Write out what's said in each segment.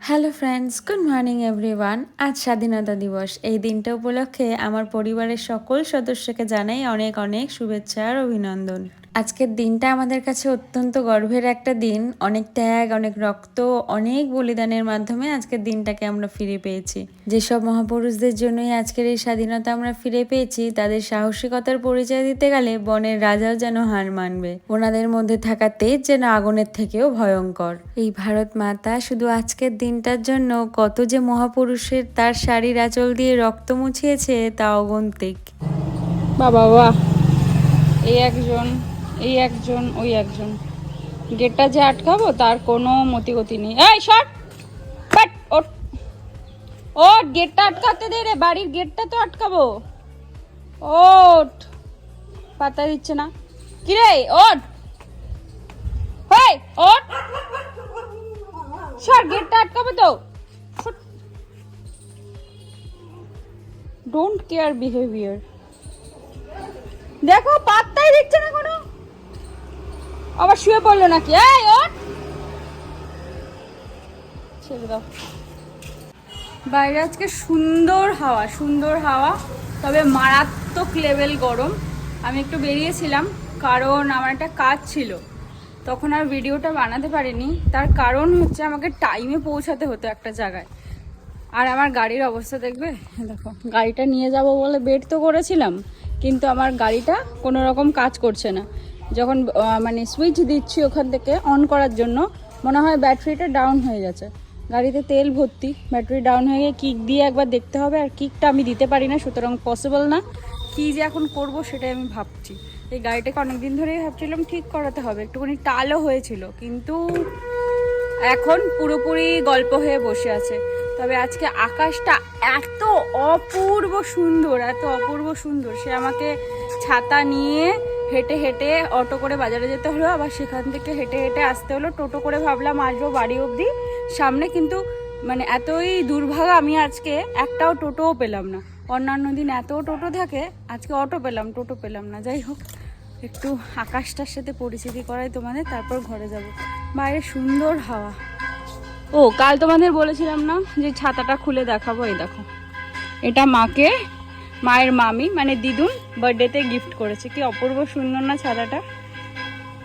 Hello friends good morning everyone আজ স্বাধীনতা দিবস। এই দিনটা উপলক্ষে আমার পরিবারের সকল সদস্যকে জানাই অনেক অনেক শুভেচ্ছা আর অভিনন্দন। আজকের দিনটা আমাদের কাছে অত্যন্ত গর্বের একটা দিন। অনেক ত্যাগ, অনেক রক্ত, অনেক বলিদানের মাধ্যমে আজকের দিনটাকে আমরা ফিরে পেয়েছি। যেসব মহাপুরুষদের জন্যই আজকের এই স্বাধীনতা আমরা ফিরে পেয়েছি, তাদের সাহসিকতার পরিচয় দিতে গেলে বনের রাজাও যেন হার মানবে। ওনাদের মধ্যে থাকা তেজ যেন আগুনের থেকেও ভয়ঙ্কর। এই ভারত মাতা শুধু আজকের দিনটার জন্য কত যে মহাপুরুষের তার শাড়ির আঁচল দিয়ে রক্ত মুছিয়েছে, তা অগন্তিক। বাবা, বাহ। এই একজন এই একজন, ওই একজন। গেটটা যে আটকাবো, তার কোনো মতিগতি নেই। এই শট বাট ওট ও, গেটটা আটকাতে দে রে, বাড়ির গেটটা তো আটকাবো। ওট পাতা দিচ্ছে না। কি রে ওট ওট গেটটা আটকাবো তো। ডোন্ট কেয়ার বিহেভিয়ার দেখো, পাত্তাই দিচ্ছে না কোনো। আবার শুয়ে পড়ল নাকি? এই, ওঠ। ছেড়ে দাও। বাইরে আজকে সুন্দর হাওয়া সুন্দর হাওয়া। তবে মারাত্মক লেভেল গরম। আমি একটু বেরিয়েছিলাম, কারণ আমার একটা কাজ ছিল। তখন আর ভিডিওটা বানাতে পারিনি। তার কারণ হচ্ছে আমাকে টাইমে পৌঁছাতে হতো একটা জায়গায়। আর আমার গাড়ির অবস্থা দেখবে? দেখো, গাড়িটা নিয়ে যাব বলে বেড তো করেছিলাম, কিন্তু আমার গাড়িটা কোনো রকম কাজ করছে না। যখন মানে সুইচ দিচ্ছি ওখান থেকে অন করার জন্য, মনে হয় ব্যাটারিটা ডাউন হয়ে গেছে। গাড়িতে তেল ভর্তি, ব্যাটারি ডাউন হয়ে গিয়ে কিক দিয়ে একবার দেখতে হবে, আর কিকটা আমি দিতে পারি না, সুতরাং পসিবল না। কী যে এখন করব সেটাই আমি ভাবছি। এই গাড়িটাকে অনেকদিন ধরেই ভাবছিলাম ঠিক করাতে হবে, একটুখানি টালও হয়েছিল, কিন্তু এখন পুরোপুরি গল্প হয়ে বসে আছে। তবে আজকে আকাশটা এত অপূর্ব সুন্দর, এত অপূর্ব সুন্দর, সে আমাকে ছাতা নিয়ে হেঁটে হেঁটে অটো করে বাজারে যেতে হলো, আবার সেখান থেকে হেঁটে হেঁটে আসতে হলো। টোটো করে ভাবলাম আসব বাড়ি অবধি। সামনে কিন্তু মানে এতই দুর্ভাগা আমি আজকে, একটাও টোটোও পেলাম না। অন্যান্য দিন এত টোটো থাকে, আজকে অটো পেলাম, টোটো পেলাম না। যাই হোক, একটু আকাশটার সাথে পরিচিতি করাই তোমাদের, তারপর ঘরে যাব। বাইরে সুন্দর হাওয়া। ও, কাল তোমাদের বলেছিলাম না যে ছাতাটা খুলে দেখাবো? এই দেখো। এটা মাকে মায়ের মামি মানে দিদুন বার্থডেতে গিফট করেছে। কি অপূর্ব সুন্দর না ছাতাটা।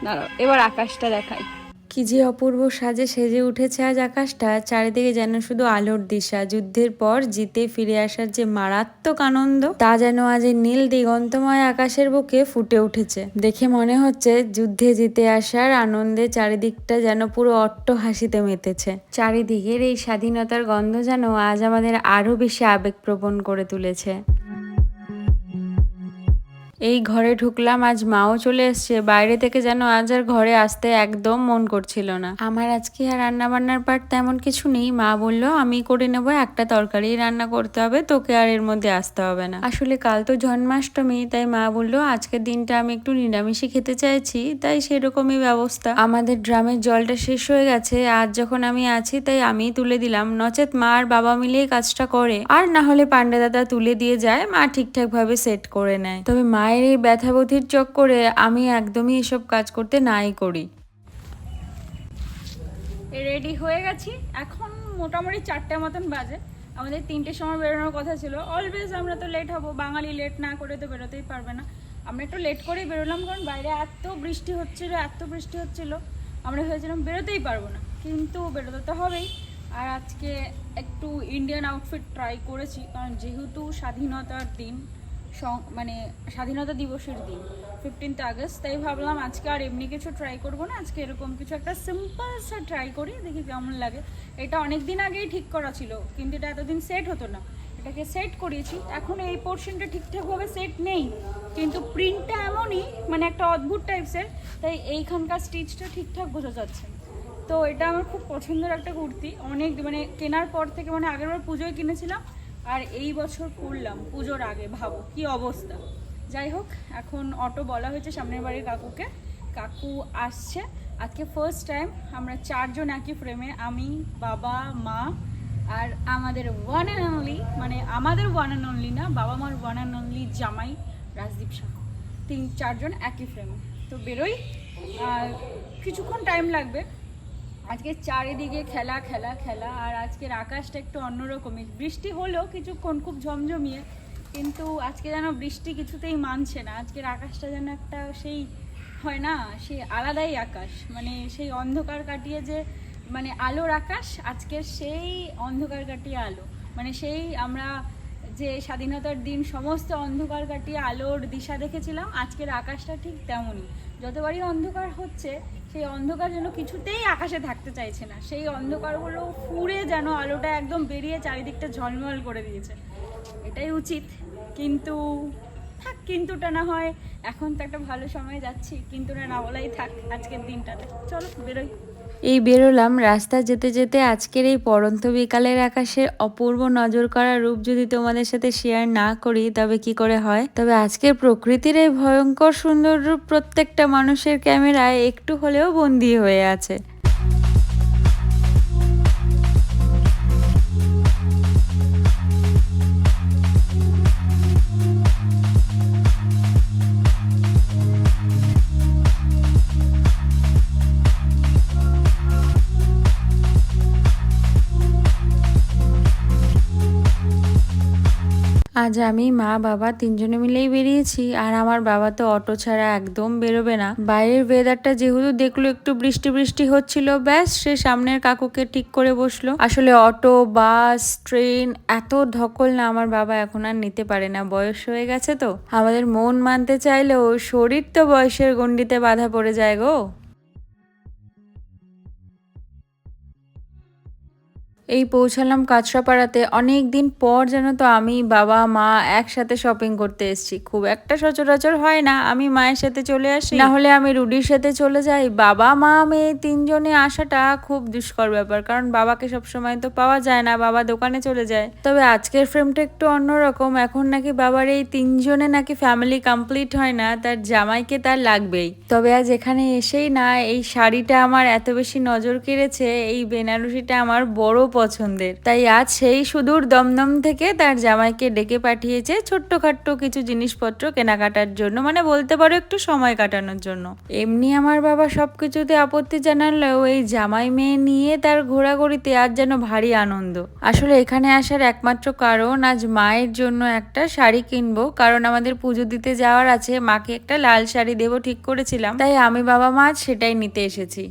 দাঁড়াও, এবার আকাশটা দেখাই। কি যে অপূর্ব সাজে সেজে উঠেছে আজ আকাশটা, চারিদিকে যেন শুধু আলোর দিশা। যুদ্ধের পর জিতে ফিরে আসার যে মারাত্মক আনন্দ, তা যেন আজ এই নীল দিগন্তময় আকাশের বুকে ফুটে উঠেছে। দেখে মনে হচ্ছে যুদ্ধে জিতে আসার আনন্দে চারিদিকটা যেন পুরো অট্ট হাসিতে মেতেছে। চারিদিকের এই স্বাধীনতার গন্ধ যেন আজ আমাদের আরও বেশি আবেগপ্রবণ করে তুলেছে। এই ঘরে ঢুকলাম, আজ মাও চলে এসছে। বাইরে থেকে যেন আজ আর ঘরে আসতে একদম মন করছিল না। আমার আজকে আর রান্না বান্নার পাট তেমন কিছু নেই। মা বলল, আমি করে নেব, একটা তরকারি রান্না করতে হবে, তোকে আর এর মধ্যে আসতে হবে না। আসলে কাল তো জন্মাষ্টমী, তাই মা বলল, আজকের দিনটা আমি একটু নিরামিষই খেতে চাইছি। তাই সেরকমই ব্যবস্থা। আমাদের ড্রামের জলটা শেষ হয়ে গেছে। আজ যখন আমি আছি, তাই আমিই তুলে দিলাম। নচেত মা আর বাবা মিলেই কাজটা করে। আর না হলে পান্ডা দাদা তুলে দিয়ে যায়, মা ঠিকঠাক ভাবে সেট করে নেয়। তবে মায়ের এই ব্যথাবধির চক্করে আমি একদমই এসব কাজ করতে নাই করি। রেডি হয়ে গেছি। এখন মোটামুটি চারটে মতন বাজে। আমাদের তিনটের সময় বেরোনোর কথা ছিল। অলওয়েজ আমরা তো লেট হব। বাঙালি লেট না করে তো বেরোতেই পারবে না। আমরা একটু লেট করেই বেরোলাম কারণ বাইরে এত বৃষ্টি হচ্ছিল, এত বৃষ্টি হচ্ছিল। আমরা ভেবেছিলাম বেরোতেই পারব না। কিন্তু বেরোতে তো হবেই। আর আজকে একটু ইন্ডিয়ান আউটফিট ট্রাই করেছি। কারণ যেহেতু স্বাধীনতার দিন মানে স্বাধীনতা দিবসের দিন ফিফটিন্থ আগস্ট। তাই ভাবলাম আজকে আর এমনি কিছু ট্রাই করব না, আজকে এরকম কিছু একটা সিম্পল সা ট্রাই করি, দেখি কেমন লাগে। এটা অনেক দিন আগেই ঠিক করা ছিল, কিন্তু এটা এতদিন সেট হতো না। এটাকে সেট করিয়েছি। এখন এই পোর্শনটা ঠিকঠাকভাবে সেট নেই, কিন্তু প্রিন্টটা এমনই মানে একটা অদ্ভুত টাইপসের তাই এইখানকার স্টিচটা ঠিকঠাক বোঝা যাচ্ছে। তো এটা আমার খুব পছন্দের একটা কুর্তি। অনেক মানে কেনার পর থেকে মানে আগের বার পুজোয় কিনেছিলাম আর এই বছর পরলাম পুজোর আগে, ভাবো কি অবস্থা। যাই হোক, এখন অটো বলা হয়েছে সামনের বাড়ির কাকুকে। কাকু আসছে। আজকে ফার্স্ট টাইম আমরা চারজন একই ফ্রেমে আমি, বাবা, মা আর আমাদের ওয়ান অ্যান্ড অনলি মানে আমাদের ওয়ান অ্যান্ড অনলি না, বাবা মার ওয়ান অ্যান্ড অনলি জামাই রাজদীপ শাহ তিন, চারজন একই ফ্রেমে তো বেরোই, আর কিছুক্ষণ টাইম লাগবে। আজকে চারিদিকে খেলা খেলা খেলা, আর আজকের আকাশটা একটু অন্যরকমই। বৃষ্টি হলো কিছুক্ষণ খুব ঝমঝমিয়ে, কিন্তু আজকে যেন বৃষ্টি কিছুতেই মানছে না। আজকের আকাশটা যেন একটা সেই হয় না, সেই আলাদাই আকাশ। মানে সেই অন্ধকার কাটিয়ে যে মানে আলোর আকাশ, আজকের সেই অন্ধকার কাটিয়ে আলো। মানে সেই আমরা যে স্বাধীনতার দিন সমস্ত অন্ধকার কাটিয়ে আলোর দিশা দেখেছিলাম, আজকের আকাশটা ঠিক তেমনই। যতবারই অন্ধকার হচ্ছে সেই অন্ধকার যেন কিছুতেই আকাশে থাকতে চাইছে না। সেই অন্ধকারগুলো ফুরে যেন আলোটা একদম বেরিয়ে চারিদিকটা ঝলমল করে দিয়েছে। এটাই উচিত। কিন্তু থাক কিন্তুটা না হয়। এখন তো একটা ভালো সময় যাচ্ছি। কিন্তুটা না বলাই থাক আজকের দিনটাতে। চলো, বেরোই। এই বেরোলাম। রাস্তা যেতে যেতে আজকের এই পরন্ত বিকালের আকাশের অপূর্ব নজর করা রূপ যদি তোমাদের সাথে শেয়ার না করি, তবে কি করে হয়? তবে আজকের প্রকৃতির এই ভয়ঙ্কর সুন্দর রূপ প্রত্যেকটা মানুষের ক্যামেরায় একটু হলেও বন্দী হয়ে আছে। আজ আমি, মা, বাবা তিনজনে মিলেই বেরিয়েছি। আর আমার বাবা তো অটো ছাড়া একদম বেরোবে না। বাইরের ওয়েদারটা যেহেতু দেখল একটু বৃষ্টি বৃষ্টি হচ্ছিল, ব্যাস সে সামনের কাকুকে ঠিক করে বসল। আসলে অটো, বাস, ট্রেন এত ধকল না আমার বাবা এখন আর নিতে পারে না। বয়স হয়ে গেছে তো। আমাদের মন মানতে চাইলেও শরীর তো বয়সের গণ্ডিতে বাধা পড়ে যায় গো। এই পৌঁছালাম কাঁচরাপাড়াতে। অনেক দিন পর যেন তো আমি, বাবা, মা একসাথে শপিং করতে এসেছি। খুব একটা সচরাচর হয় না, আমি মায়ের সাথে চলে আসি। না হলে আমি রুডির সাথে চলে যাই। বাবা, মা, মেয়ে তিনজনে আসাটা খুব দুষ্কর ব্যাপার, কারণ বাবাকে সবসময় তো পাওয়া যায় না, বাবা দোকানে চলে যায়। তবে আজকের ফ্রেমটা একটু অন্যরকম। এখন নাকি বাবার এই তিনজনে নাকি ফ্যামিলি কমপ্লিট হয় না, তার জামাইকে তার লাগবেই। তবে আজ এখানে এসেই না, এই শাড়িটা আমার এত বেশি নজর কেড়েছে, এই বেনারসিটা আমার বড় পছন্দের। তাই আজ সেই সুদূর দমদম থেকে তার জামাইকে ডেকে পাঠিয়েছে ছোট্টখাট্ট কিছু জিনিসপত্র কেনাকাটার জন্য মানে বলতে পারো একটু সময় কাটানোর জন্য। এমনি আমার বাবা সব কিছুতে আপত্তি জানালেও এই জামাই মেয়ে নিয়ে তার ঘোরাঘুরিতে আজ যেন ভারী আনন্দ। আসলে এখানে আসার একমাত্র কারণ, আজ মায়ের জন্য একটা শাড়ি কিনবো, কারণ আমাদের পুজো দিতে যাওয়ার আছে, মাকে একটা লাল শাড়ি দেবো ঠিক করেছিলাম, তাই আমি বাবা মা সেটাই নিতে এসেছি।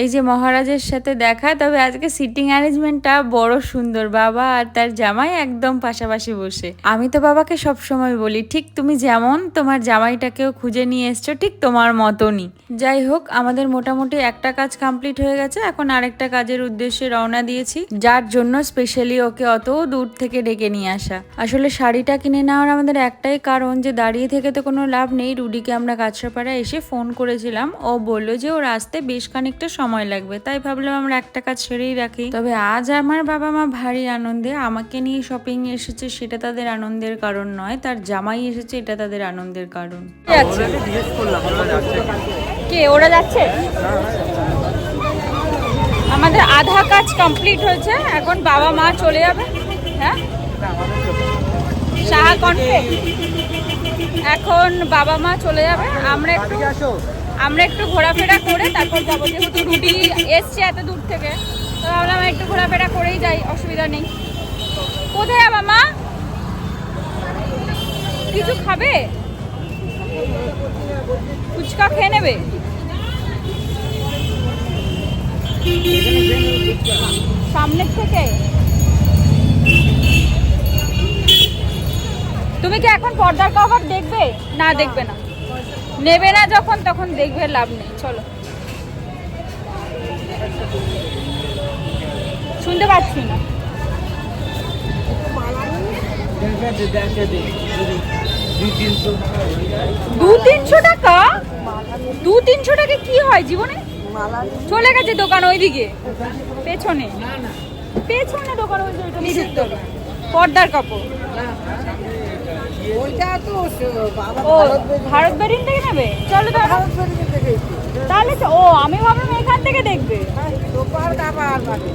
এই যে মহারাজের সাথে দেখা, তবে আজকে সিটিং অ্যারেঞ্জমেন্টটা বড় সুন্দর। বাবা আর তার জামাই একদম পাশাপাশি বসে। আমি তো বাবাকে সব সময় বলি, ঠিক তুমি যেমন, তোমার জামাইটাকেও খুঁজে নিয়ে এসছো ঠিক তোমার মতনই। যাই হোক, আমাদের মোটামুটি একটা কাজ কমপ্লিট হয়ে গেছে। এখন আরেকটা কাজের উদ্দেশ্যে রওনা দিয়েছি, যার জন্য স্পেশালি ওকে অত দূর থেকে ডেকে নিয়ে আসা। আসলে শাড়িটা কিনে নেওয়ার আমাদের একটাই কারণ যে দাঁড়িয়ে থেকে তো কোনো লাভ নেই। রুডিকে আমরা কাছড়াপাড়া এসে ফোন করেছিলাম। ও বলল যে ওর আসতে বেশ খানিকটা সময় লাগবে। তাই ভাবলাম আমরা একটা কাজ সেরেই রাখি। তবে আজ আমার বাবা মা ভারী আনন্দে আমাকে নিয়ে শপিং এসেছে সেটা তাদের আনন্দের কারণ নয় তার জামাই এসেছে এটা তাদের আনন্দের কারণ। কে ওরা যাচ্ছে? আমাদের আধা কাজ কমপ্লিট হয়েছে এখন বাবা মা চলে যাবে। হ্যাঁ? সাহা কনফে এখন বাবা মা চলে যাবে। আমরা একটু আমরা একটু ঘোরাফেরা করে তারপর যাব, যেহেতু রুটি এসছে এত দূর থেকে, তো ভাবলাম একটু ঘোরাফেরা করেই যাই, অসুবিধা নেই। কোথায় যাবা মা? কিছু খাবে? ফুচকা খেয়ে নেবে? সামনের থেকে? তুমি কি এখন পর্দার কভার দেখবে? না দেখবে না। নেবে না যখন, তখন দেখবে লাভ নেই, চলো। শুনতে পাচ্ছি না। দু তিনশো টাকা? দু তিনশো হয় জীবনে? চলে গেছে দোকান ওইদিকে, পেছনে। পেছনে দোকান ওই পর্দার কাপড়। ওইটা তো ও ভারত বেরিন থেকে নেবে? চলো তাহলে ও আমি ভাবলাম এখান থেকে দেখবে। বাড়ি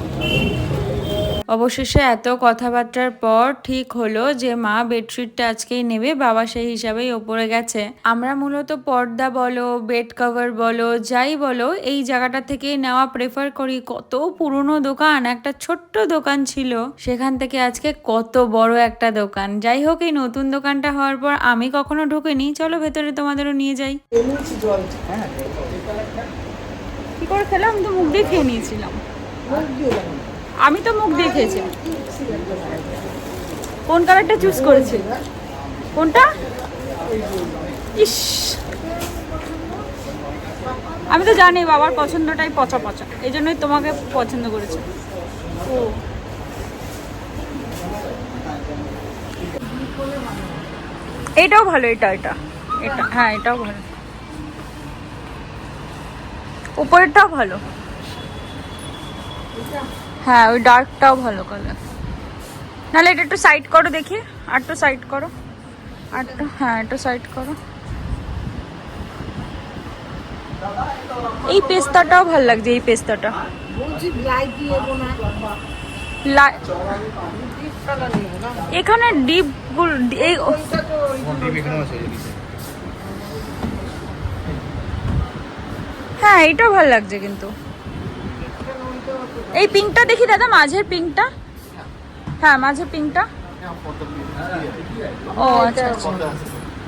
অবশেষে এত কথাবার্তার পর ঠিক হলো যে মা বেডশিটটা আজকেই নেবে বাবা সেই হিসাবেই ওপরে গেছে। আমরা মূলত পর্দা বলো বেড কভার বলো যাই বলো এই জায়গাটা থেকেই নেওয়া প্রেফার করি। কত পুরনো দোকান একটা ছোট্ট দোকান ছিল। সেখান থেকে আজকে কত বড় একটা দোকান। যাই হোক এই নতুন দোকানটা হওয়ার পর আমি কখনো ঢুকিনি। চলো ভেতরে তোমাদেরও নিয়ে যাই। জল। হ্যাঁ কি করে খেলাম? তো মুখ দিয়ে খেয়ে নিয়েছিলাম। মুখ দিয়ে দেবো। আমি তো মুখ খেয়েছিলাম কোন কালারটা চুজ করেছি? কোনটা? ইস। আমি তো জানি বাবার পছন্দটাই পচা পচা, এই জন্যই তোমাকে পছন্দ করেছে। ও এটাও ভালো, এটা এটা। এটা হ্যাঁ এটাও ভালো। উপরেরটাও ভালো। হ্যাঁ ওই ডার্কটাও ভালো কালার নাহলে এটা একটু সাইড করো দেখি, আর একটু সাইড করো। আর একটু হ্যাঁ একটু সাইড করো। এই পেস্তাটাও ভালো লাগছে, এই পেস্তাটা। এখানে ডিপ তো হ্যাঁ এইটাও ভালো লাগছে কিন্তু। এই পিঙ্কটা দেখি দাদা, মাঝের পিঙ্কটা। হ্যাঁ মাঝের পিঙ্কটা। ও আচ্ছা আচ্ছা।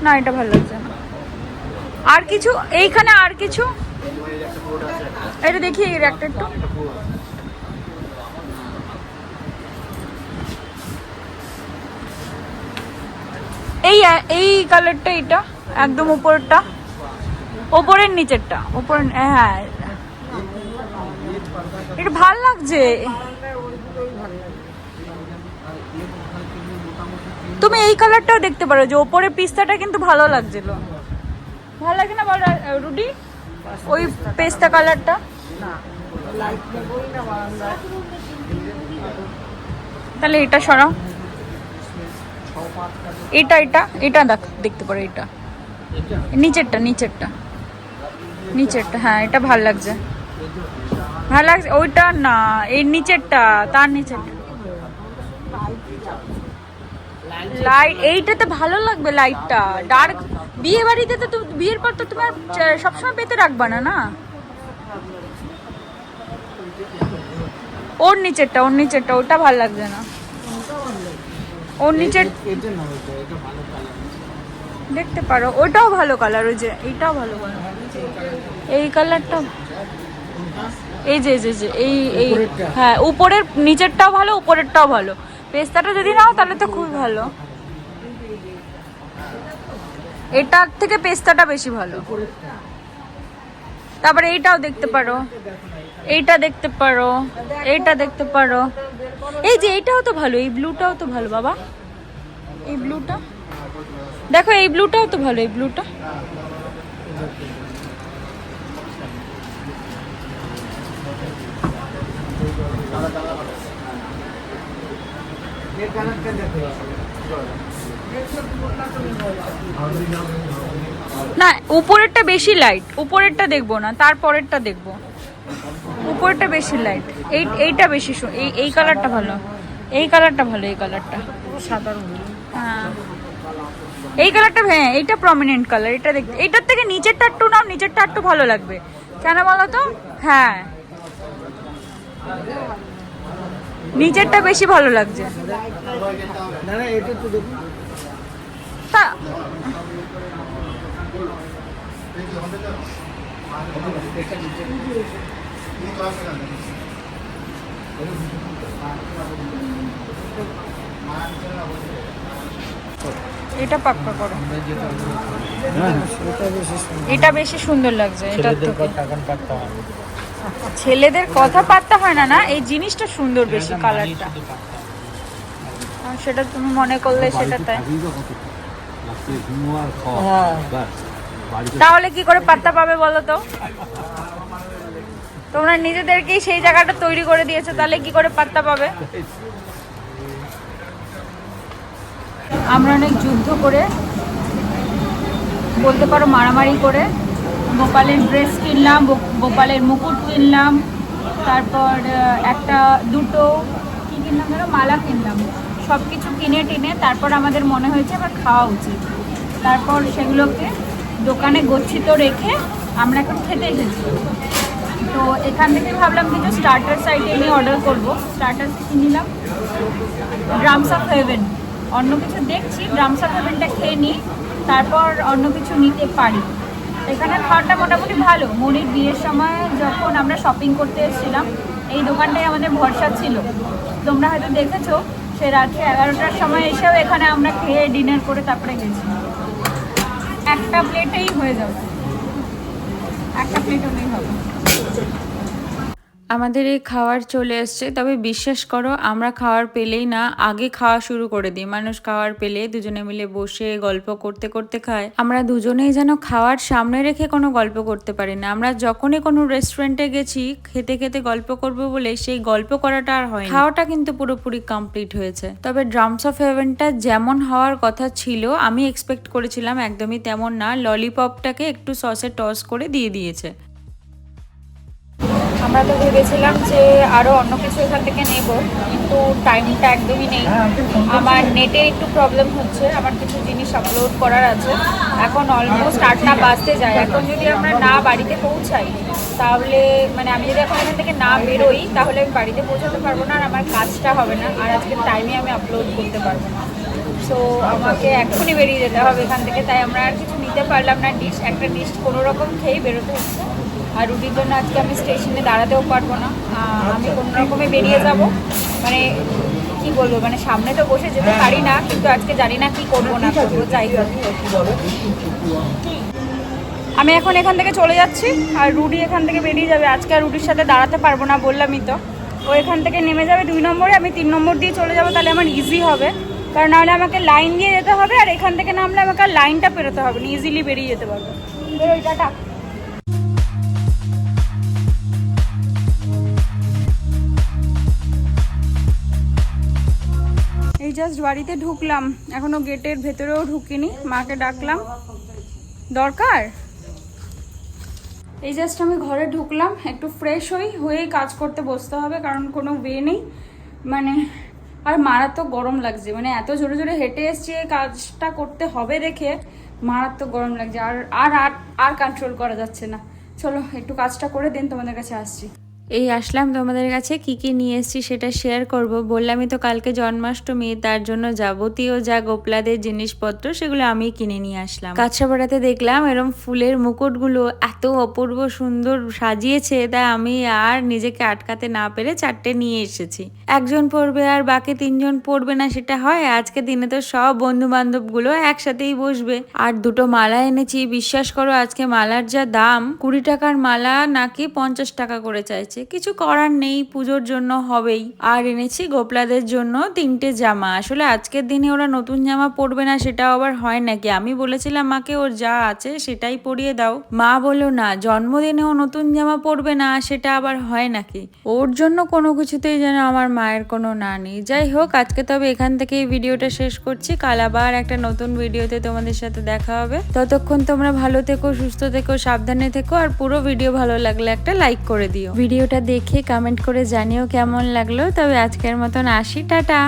না, এটা ভালো লাগছে আর কিছু? এইখানে আর কিছু? এটা দেখি এর একটা একটু। এই এই কালারটা এটা একদম উপরটা। ওপরের নিচেরটা। ওপরের হ্যাঁ এটা ভালো লাগছে। তুমি এই কালারটাও দেখতে পারো যে ওপরের পিস্তাটা কিন্তু ভালো লাগছিল। ভালো লাগে না বল, রুডি? ওই পেস্তা কালারটা? তাহলে এটা সরাও। এটা এটা এটা দেখ, দেখতে পারো এটা। নিচেরটা নিচেরটা। নিচেরটা হ্যাঁ এটা ভালো লাগছে। ভালো লাগছে, ওইটা না, এই নিচেরটা, তার নিচেরটা। লাইট এইটাতে ভালো লাগবে লাইটটা ডার্ক বিয়ে বাড়িতে তো বিয়ের পর তো তোমার সবসময় পেতে রাখবা না না? ওর নিচেরটা ওর নিচেরটা, ওটা ভালো লাগছে না। ওর নিচের দেখতে পারো, ওটাও ভালো কালার ওই যে, এইটাও ভালো কালার এই কালারটা এই যে যে এই এই হ্যাঁ উপরের নিচেরটাও ভালো উপরেরটাও ভালো। পেস্তাটা যদি নাও তাহলে তো খুবই ভালো। এটার থেকে পেস্তাটা বেশি ভালো। তারপরে এইটাও দেখতে পারো। এইটা দেখতে পারো। এইটা দেখতে পারো। এই যে এইটাও তো ভালো এই ব্লুটাও তো ভালো বাবা। এই ব্লুটা। দেখো এই ব্লুটাও তো ভালো এই ব্লুটা। না, উপরেরটা বেশি লাইট উপরেরটা দেখব না, তারপরেরটা দেখব। উপরেরটা বেশি লাইট এই, এইটা বেশি এই এই কালারটা ভালো। এই কালারটা ভালো, এই কালারটা হ্যাঁ। এই কালারটা হ্যাঁ এইটা প্রমিনেন্ট কালার এটা দেখতে এইটার থেকে নিচেরটা একটু নাও নিচেরটা একটু ভালো লাগবে। কেন বলো তো? হ্যাঁ। নিচেরটা বেশি ভালো লাগছে। তো তা এটা পাক্কা করো। ওটা বেশি সুন্দর। এটা বেশি সুন্দর লাগছে এটা ছেলেদের কথা পাত্তা হয় না না? এই জিনিসটা সুন্দর বেশি কালারটা সেটা তুমি মনে করলে সেটা তাই। হ্যাঁ। তাহলে কি করে পাত্তা পাবে বলো তো? তোমরা নিজেদেরকেই সেই জায়গাটা তৈরি করে দিয়েছ তাহলে কি করে পাত্তা পাবে? আমরা অনেক যুদ্ধ করে বলতে পারো মারামারি করে গোপালের ড্রেস কিনলাম গোপালের মুকুট কিনলাম, তারপর একটা দুটো, কি কিনলাম ধরো? মালা কিনলাম। সব কিছু কিনে টিনে তারপর আমাদের মনে হয়েছে আবার খাওয়া উচিত। তারপর সেগুলোকে দোকানে গচ্ছিত রেখে আমরা এখন খেতে এসেছি। তো এখান থেকে ভাবলাম কিছু স্টার্টার সাইটে নিয়ে অর্ডার করব। স্টার্টার কি নিলাম ড্রামস অফ হেভেন অন্য কিছু দেখছি ড্রামস অফ হেভেনটা খেয়ে নিই, তারপর অন্য কিছু নিতে পারি। এখানে খাওয়াটা মোটামুটি ভালো। মনির বিয়ের সময় যখন আমরা শপিং করতে এসেছিলাম, এই দোকানটাই আমাদের ভরসা ছিল। তোমরা হয়তো দেখেছ, সে রাত্রে এগারোটার সময় এসেও এখানে আমরা খেয়ে ডিনার করে তারপরে গেছি। একটা প্লেটেই হয়ে যাবে। একটা প্লেট হলেই হবে। আমাদের এই খাওয়ার চলে এসছে। তবে বিশ্বাস করো, আমরা খাওয়ার পেলেই না, আগে খাওয়া শুরু করে দিই। মানুষ খাওয়ার পেলে দুজনে মিলে বসে গল্প করতে করতে খায়। আমরা দুজনেই যেন খাওয়ার সামনে রেখে কোনো গল্প করতে পারি না। আমরা যখনই কোনো রেস্টুরেন্টে গেছি, খেতে খেতে গল্প করব বলে সেই গল্প করাটা আর হয় খাওয়াটা কিন্তু পুরোপুরি কমপ্লিট হয়েছে। তবে ড্রামস অফ হেভেনটা যেমন হওয়ার কথা ছিল, আমি এক্সপেক্ট করেছিলাম একদমই তেমন না। ললিপপটাকে একটু সসে টস করে দিয়ে দিয়েছে। আমরা তো ভেবেছিলাম যে আরও অন্য কিছু এখান থেকে নেব কিন্তু টাইমটা একদমই নেই। আমার নেটের একটু প্রবলেম হচ্ছে আমার কিছু জিনিস আপলোড করার আছে। এখন অলমোস্ট আটটা বাজতে যায়। এখন যদি আমরা না বাড়িতে পৌঁছাই তাহলে মানে আমি যদি এখন এখান থেকে না বেরোই তাহলে আমি বাড়িতে পৌঁছাতে পারব না আর আমার কাজটা হবে না আর আজকের টাইমে আমি আপলোড করতে পারব না। সো আমাকে এক্ষুনি বেরিয়ে যেতে হবে এখান থেকে তাই আমরা আর কিছু নিতে পারলাম না ডিশ একটা ডিশ কোনো রকম খেয়েই বেরোতে হচ্ছে। আর রুটির জন্য আজকে আমি স্টেশনে দাঁড়াতেও পারব না। আমি কোনো রকমে বেরিয়ে যাব। মানে কি বলব মানে সামনে তো বসে যেতে পারি না কিন্তু আজকে জানি না কি করব না করব যাই আমি এখন এখান থেকে চলে যাচ্ছি আর রুডি এখান থেকে বেরিয়ে যাবে। আজকে আর রুডির সাথে দাঁড়াতে পারব না বললামই তো। ও এখান থেকে নেমে যাবে দুই নম্বরে আমি তিন নম্বর দিয়ে চলে যাব তাহলে আমার ইজি হবে। কারণ নাহলে আমাকে লাইন দিয়ে যেতে হবে আর এখান থেকে নামলে আমাকে আর লাইনটা পেরোতে হবে না ইজিলি বেরিয়ে যেতে পারব। টাটা। জাস্ট বাড়িতে ঢুকলাম। এখনও গেটের ভেতরেও ঢুকিনি। মাকে ডাকলাম। দরকার? এই জাস্ট আমি ঘরে ঢুকলাম। একটু ফ্রেশ হই, হয়েই কাজ করতে বসতে হবে, কারণ কোনো ওয়ে নেই। মানে আর মারাত্মক গরম লাগছে। মানে এত জোরে জোরে হেঁটে এসছি কাজটা করতে হবে দেখে মারাত্মক গরম লাগছে। আর আর আর কন্ট্রোল করা যাচ্ছে না। চলো, একটু কাজটা করে দিন, তোমাদের কাছে আসছি। এই আসলাম তোমাদের কাছে, কি কি নিয়ে এসেছি সেটা শেয়ার করব। বললামই তো কালকে জন্মাষ্টমী, তার জন্য যাবতীয় যা গোপলাদের জিনিসপত্র, সেগুলো আমি কিনে নিয়ে আসলাম। কাছাপাড়াতে দেখলাম এরম ফুলের মুকুটগুলো এত অপূর্ব সুন্দর সাজিয়েছে তাই আমি আর নিজেকে আটকাতে না পেরে চারটে নিয়ে এসেছি। একজন পড়বে আর বাকি তিনজন পড়বে না সেটা হয় আজকে দিনে তো সব বন্ধু বান্ধবগুলো একসাথেই বসবে। আর দুটো মালা এনেছি, বিশ্বাস করো আজকে মালার যা দাম, কুড়ি টাকার মালা নাকি পঞ্চাশ টাকা করে চাইছে। কিছু করার নেই, পুজোর জন্য হবেই। আর এনেছি গোপলাদের জন্য তিনটে জামা। আসলে আজকের দিনে ওরা নতুন জামা পরবে না, সেটাও আবার হয় নাকি? আমি বলেছিলাম মাকে, ওর যা আছে সেটাই পরিয়ে দাও। মা বলল, না, জন্মদিনেও নতুন জামা পরবে না, সেটা আবার হয় নাকি? ওর জন্য কোনো কিছুতেই যেন আমার মায়ের কোনো না নেই। যাই হোক, আজকে তবে এখান থেকেই ভিডিওটা শেষ করছি। কাল আবার একটা নতুন ভিডিওতে তোমাদের সাথে দেখা হবে। ততক্ষণ তোমরা ভালো থেকো, সুস্থ থেকো, সাবধানে থেকো, আর পুরো ভিডিও ভালো লাগলে একটা লাইক করে দিও। ভিডিওটা দেখে কমেন্ট করে জানিও কেমন লাগল। তবে আজকের মতন আসি টাটা।